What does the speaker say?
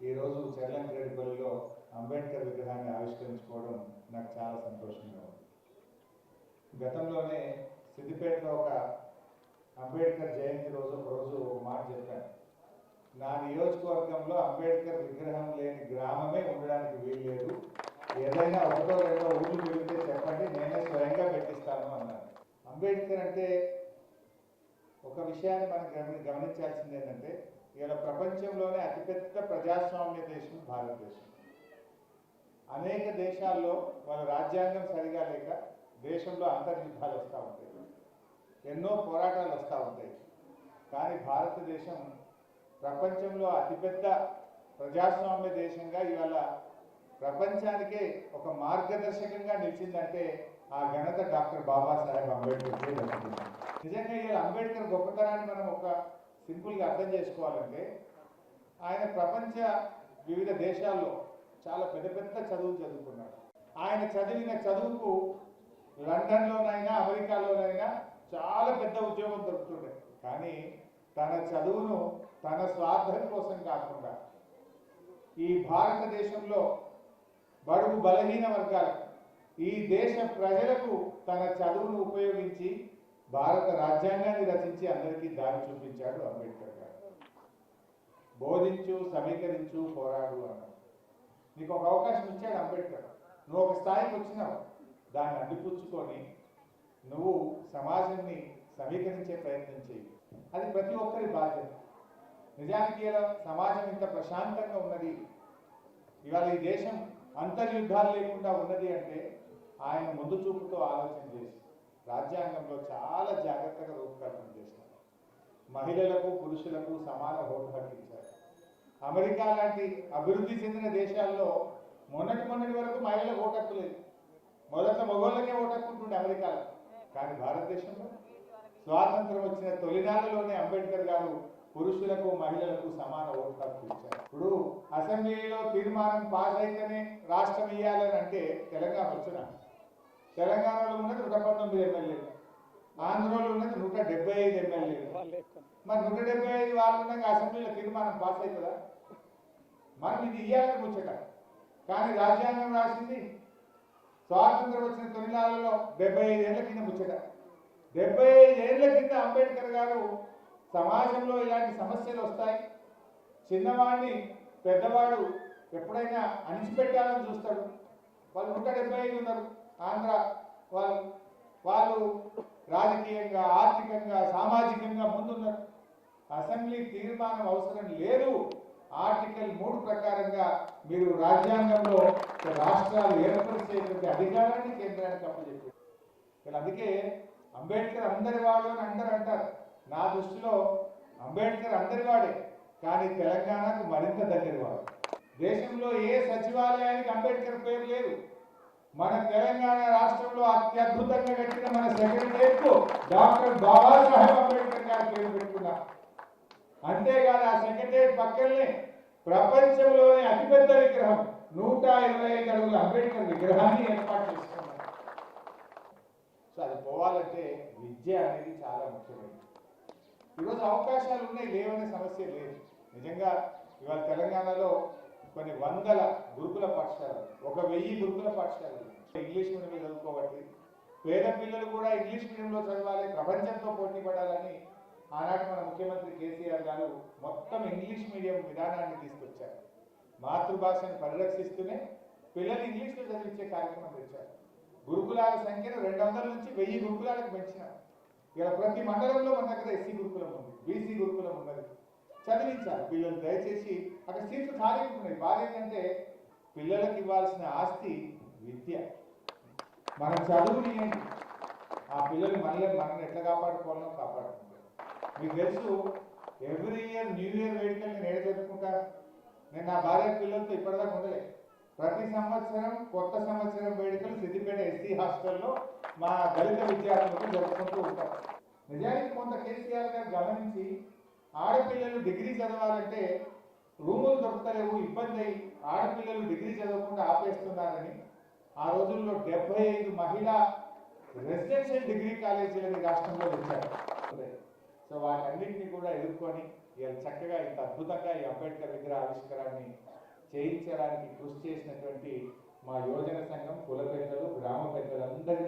ఈరోజు చెర్లంకిరెడ్డిపల్లిలో అంబేద్కర్ విగ్రహాన్ని ఆవిష్కరించుకోవడం నాకు చాలా సంతోషంగా ఉంది. గతంలోనే సిద్దిపేటలో ఒక అంబేద్కర్ జయంతి రోజు ఒక రోజు ఒక మాట చెప్పాను. నా నియోజకవర్గంలో అంబేద్కర్ విగ్రహం లేని గ్రామమే ఉండడానికి వీల్లేదు. ఏదైనా ఒకటో రెండో ఊళ్ళు మిగిలితే చెప్పండి నేనే స్వయంగా పెట్టిస్తాను అన్నాను అంబేద్కర్ అంటే ఒక విషయాన్ని మనం గమని గమనించాల్సింది ఏంటంటే ఇలా ప్రపంచంలోనే అతిపెద్ద ప్రజాస్వామ్య దేశం భారతదేశం. అనేక దేశాల్లో వాళ్ళ రాజ్యాంగం సరిగా లేక దేశంలో అంతర్యుద్ధాలు వస్తూ ఉంటాయి. ఎన్నో పోరాటాలు వస్తూ ఉంటాయి. కానీ భారతదేశం ప్రపంచంలో అతిపెద్ద ప్రజాస్వామ్య దేశంగా ఇవాళ ప్రపంచానికే ఒక మార్గదర్శకంగా నిలిచిందంటే ఆ ఘనత డాక్టర్ బాబాసాహెబ్ అంబేద్కర్ నిజంగా ఇలా అంబేద్కర్ గొప్పతనాన్ని మనం ఒక సింపుల్గా అర్థం చేసుకోవాలంటే ఆయన ప్రపంచ వివిధ దేశాల్లో చాలా పెద్ద పెద్ద చదువులు చదువుకున్నాడు ఆయన చదివిన చదువుకు లండన్లోనైనా అమెరికాలోనైనా చాలా పెద్ద ఉద్యోగం దొరుకుతుండే. కానీ తన చదువును తన స్వార్థం కోసం కాకుండా ఈ భారతదేశంలో బడుగు బలహీన వర్గాలకు ఈ దేశ ప్రజలకు తన చదువును ఉపయోగించి భారత రాజ్యాంగాన్ని రచించి అందరికీ దారి చూపించాడు అంబేద్కర్ గారు. బోధించు సమీకరించు పోరాడు అన్నాడు. నీకు ఒక అవకాశం ఇచ్చాడు అంబేద్కర్. నువ్వు ఒక స్థాయికి వచ్చినావు. దాన్ని అందిపుచ్చుకొని నువ్వు సమాజాన్ని సమీకరించే ప్రయత్నం చేయి అది ప్రతి ఒక్కరి బాధ్యత. నిజానికి ఇలా సమాజం ఇంత ప్రశాంతంగా ఉన్నది. ఇవాళ ఈ దేశం అంతర్యుద్ధాలు లేకుండా ఉన్నది అంటే ఆయన ముందు చూపుతో ఆలోచన చేసి రాజ్యాంగంలో చాలా జాగ్రత్తగా రూపకల్పన చేశారు. మహిళలకు పురుషులకు సమాన ఓటు హక్కు అమెరికా లాంటి అభివృద్ధి చెందిన దేశాల్లో మొన్నటి మొన్నటి వరకు మహిళలకు ఓటు హక్కు లేదు. మొదట మగోళ్ళకే ఓటు హక్కు అమెరికాలో. కానీ భారతదేశంలో స్వాతంత్రం వచ్చిన తొలినాళ్ళలోనే అంబేద్కర్ గారు పురుషులకు మహిళలకు సమాన ఓటు హక్కు ఇచ్చారు. ఇప్పుడు అసెంబ్లీలో తీర్మానం పాస్ అయితేనే రాష్ట్రం ఇవ్వాలని అంటే తెలంగాణ వచ్చినా? తెలంగాణలో ఉన్నది నూట పంతొమ్మిది ఎమ్మెల్యేలు. ఆంధ్రలో ఉన్నది నూట డెబ్బై ఐదు ఎమ్మెల్యేలు. మరి నూట డెబ్బై ఐదు వాళ్ళు ఉన్నాక అసెంబ్లీలో తీర్మానం పాస్ అవుతుందా? మనం ఇది ఇయ్యాలని ముచ్చట. కానీ రాజ్యాంగం రాసింది స్వాతంత్రం వచ్చిన తొలినాళ్ళలో డెబ్బై ఐదేళ్ళ కింద ముచ్చట. డెబ్బై ఐదేళ్ళ కింద అంబేద్కర్ గారు సమాజంలో ఇలాంటి సమస్యలు వస్తాయి. చిన్నవాడిని పెద్దవాడు ఎప్పుడైనా అణిచిపెట్టాలని చూస్తాడు. వాళ్ళు నూట డెబ్బై ఐదు ఉన్నారు. ఆంధ్ర వాళ్ళు వాళ్ళు రాజకీయంగా ఆర్థికంగా సామాజికంగా ముందున్నారు. అసెంబ్లీ తీర్మానం అవసరం లేదు. ఆర్టికల్ మూడు ప్రకారంగా మీరు రాజ్యాంగంలో రాష్ట్రాలు ఏర్పరిచేటువంటి అధికారాన్ని కేంద్రానికి అప్పచెప్పారు. ఇక్కడ అందుకే అంబేద్కర్ అందరి వాడు అని అందరు అంటారు. నా దృష్టిలో అంబేద్కర్ అందరి వాడే కానీ తెలంగాణకు మరింత దగ్గర వాడు. దేశంలో ఏ సచివాలయానికి అంబేద్కర్ పేరు లేదు. మన తెలంగాణ రాష్ట్రంలో అత్యద్భుతంగా కట్టిన మన సెక్రటరియట్ డాక్టర్ బాబాసాహెబ్ అంబేద్కర్ గారి పేరు పెట్టుకున్నారు అంతేకాదు ఆ సెక్రటరియట్ పక్కనే ప్రపంచంలోనే అతిపెద్ద విగ్రహం నూట ఇరవై ఐదు అడుగుల అంబేద్కర్ విగ్రహాన్ని ఏర్పాటు చేసుకున్నారు. సో అది పోవాలంటే విద్య అనేది చాలా ముఖ్యమైనది. ఈరోజు అవకాశాలు ఉన్నాయి లేవనే సమస్య లేదు. నిజంగా ఇవాళ తెలంగాణలో కొన్ని వందల గురుకుల పాఠశాలలు ఒక వెయ్యి గురుకుల పాఠశాలలు ఇంగ్లీష్ మీడియం చదువుకోబట్టి పేద పిల్లలు కూడా ఇంగ్లీష్ మీడియంలో చదవాలి ప్రపంచంతో పోటీ పడాలని ఆనాటి మన ముఖ్యమంత్రి కేసీఆర్ గారు మొత్తం ఇంగ్లీష్ మీడియం విధానాన్ని తీసుకొచ్చారు. మాతృభాషను పరిరక్షిస్తూనే పిల్లలు ఇంగ్లీష్లో చదివించే కార్యక్రమం తెచ్చారు. గురుకులాల సంఖ్యను రెండు వందల నుంచి వెయ్యి గురుకులాలకు పెంచినారు. ఇలా ప్రతి మండలంలో మన దగ్గర ఎస్సీ గురుకులం ఉంది బీసీ గురుకులం ఉన్నది. చదివించాలి. పిల్లలు దయచేసి అక్కడ సీట్లు ఖాళీ ఉంటున్నాయి బాధ ఏంటంటే పిల్లలకు ఇవ్వాల్సిన ఆస్తి విద్య. మనం చదువుని ఆ పిల్లలు మనల్ని మనం ఎట్లా కాపాడుకోవాలో కాపాడుకుంటారు. మీకు తెలుసు ఎవ్రీ ఇయర్ న్యూ ఇయర్ వేడుకలు నేను ఏడ జరుపుకుంటా నేను నా భార్య పిల్లలతో ఇప్పటిదాకా ఉండలే. ప్రతి సంవత్సరం కొత్త సంవత్సరం వేడుకలు సిద్దిపేట ఎస్సీ హాస్టల్లో మా దళిత విద్యార్థులకు జరుపుకుంటూ ఉంటారు నిజానికి కొంత కేసీఆర్ గారు గమనించి ఆడపిల్లలు డిగ్రీ చదవాలంటే రూములు దొరకలేవు ఇబ్బంది అయ్యి ఆడపిల్లలు డిగ్రీ చదవకుండా ఆపేస్తున్నారని ఆ రోజుల్లో డెబ్బై ఐదు మహిళా రెసిడెన్షియల్ డిగ్రీ కాలేజీలని రాష్ట్రంలో వచ్చారు సో వాటన్నింటినీ కూడా ఎదుర్కొని ఇవాళ చక్కగా ఇంత అద్భుతంగా ఈ అంబేద్కర్ విగ్రహ ఆవిష్కరాన్ని చేయించడానికి కృషి చేసినటువంటి మా యువజన సంఘం కుల పెద్దలు గ్రామ పెద్దలందరూ